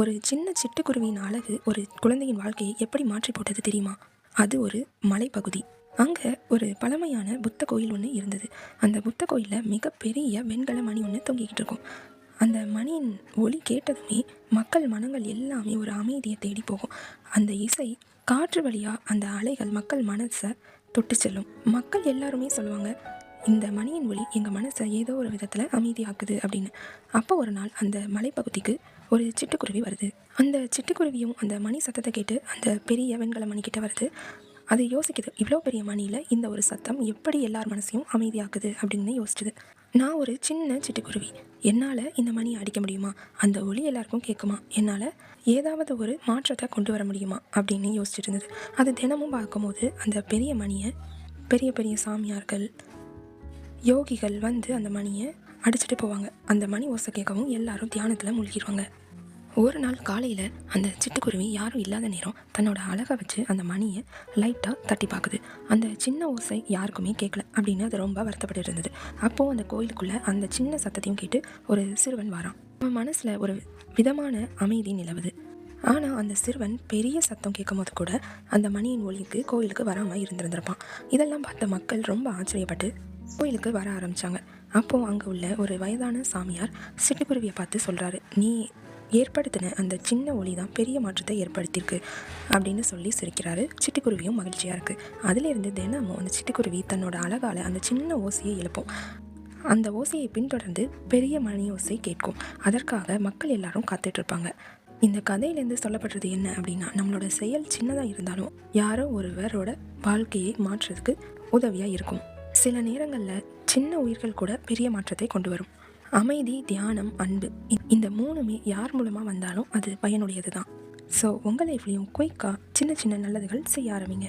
ஒரு சின்ன சிட்டுக்குருவியின் அழகு ஒரு குழந்தையின் வாழ்க்கையை எப்படி மாற்றி போட்டது தெரியுமா? அது ஒரு மலைப்பகுதி. அங்கே ஒரு பழமையான புத்த கோயில் ஒன்று இருந்தது. அந்த புத்த கோயிலில் மிகப்பெரிய வெண்கல மணி ஒன்று தொங்கிக்கிட்டு இருக்கும். அந்த மணியின் ஒளி கேட்டதுமே மக்கள் மனங்கள் எல்லாமே ஒரு அமைதியை தேடி போகும். அந்த இசை காற்று வழியாக அந்த அலைகள் மக்கள் மனசை தொட்டு செல்லும். மக்கள் எல்லாருமே சொல்லுவாங்க இந்த மணியின் ஒளி எங்கள் மனசை ஏதோ ஒரு விதத்தில் அமைதியாக்குது அப்படின்னு. அப்போ ஒரு நாள் அந்த மலைப்பகுதிக்கு ஒரு சிட்டுக்குருவி வருது. அந்த சிட்டுக்குருவியும் அந்த மணி சத்தத்தை கேட்டு அந்த பெரிய வெண்கல மணிக்கிட்ட வருது. அது யோசிக்குது இவ்வளோ பெரிய மணியில் இந்த ஒரு சத்தம் எப்படி எல்லார் மனசையும் அமைதியாக்குது? அப்படின்னு யோசிச்சுது. நான் ஒரு சின்ன சிட்டுக்குருவி. என்னால் இந்த மணியை அடிக்க முடியுமா? அந்த ஒளி எல்லாருக்கும் கேட்குமா என்னால் ஏதாவது ஒரு மாற்றத்தை கொண்டு வர முடியுமா? அப்படின்னு யோசிச்சுட்டு இருந்தது. அது தினமும் பார்க்கும்போது அந்த பெரிய மணியை பெரிய பெரிய சாமியார்கள் யோகிகள் வந்து அந்த மணியை அடிச்சுட்டு போவாங்க. அந்த மணி ஓசை கேட்கவும் எல்லாரும் தியானத்தில் மூழ்கிடுவாங்க. ஒரு நாள் காலையில் அந்த சிட்டுக்குருவி யாரும் இல்லாத நேரம் தன்னோட அழகை வச்சு அந்த மணியை லைட்டாக தட்டி பார்க்குது. அந்த சின்ன ஓசை யாருக்குமே கேட்கல அப்படின்னு அது ரொம்ப வருத்தப்பட்டு இருந்தது. அப்போது அந்த கோயிலுக்குள்ளே அந்த சின்ன சத்தத்தையும் கேட்டு ஒரு சிறுவன் வரான். அவன் மனசில் ஒரு விதமான அமைதி நிலவுது. ஆனால் அந்த சிறுவன் பெரிய சத்தம் கேட்கும்போது கூட அந்த மணியின் ஒளிக்கு கோயிலுக்கு வராமல் இருந்திருந்திருப்பான். இதெல்லாம் பார்த்த மக்கள் ரொம்ப ஆச்சரியப்பட்டு கோயிலுக்கு வர ஆரம்பித்தாங்க அப்போது அங்கே உள்ள ஒரு வயதான சாமியார் சிட்டுக்குருவியை பார்த்து சொல்கிறாரு நீ ஏற்படுத்தின அந்த சின்ன ஒளி தான் பெரிய மாற்றத்தை ஏற்படுத்தியிருக்கு அப்படின்னு சொல்லி சிரிக்கிறாரு. சிட்டுக்குருவியும் மகிழ்ச்சியாக இருக்குது அதிலிருந்து தினமும் அந்த சிட்டுக்குருவி தன்னோட அழகால் அந்த சின்ன ஓசையை எழுப்போம். அந்த ஓசையை பின்தொடர்ந்து பெரிய மணி ஓசை கேட்கும். அதற்காக மக்கள் எல்லாரும் காத்துட்ருப்பாங்க இந்த கதையிலேருந்து சொல்லப்படுறது என்ன அப்படின்னா நம்மளோட செயல் சின்னதாக இருந்தாலும் யாரோ ஒருவரோட வாழ்க்கையை மாற்றுறதுக்கு உதவியாக இருக்கும். சில நேரங்களில் சின்ன உயிர்கள் கூட பெரிய மாற்றத்தை கொண்டு வரும். அமைதி தியானம் அன்பு இந்த மூணுமே யார் மூலமாக வந்தாலும் அது பயனுடையது தான் ஸோ உங்கள் லைஃப்லேயும் குயிக்காக சின்ன சின்ன நல்லதுகள் செய்ய ஆரம்பிங்க.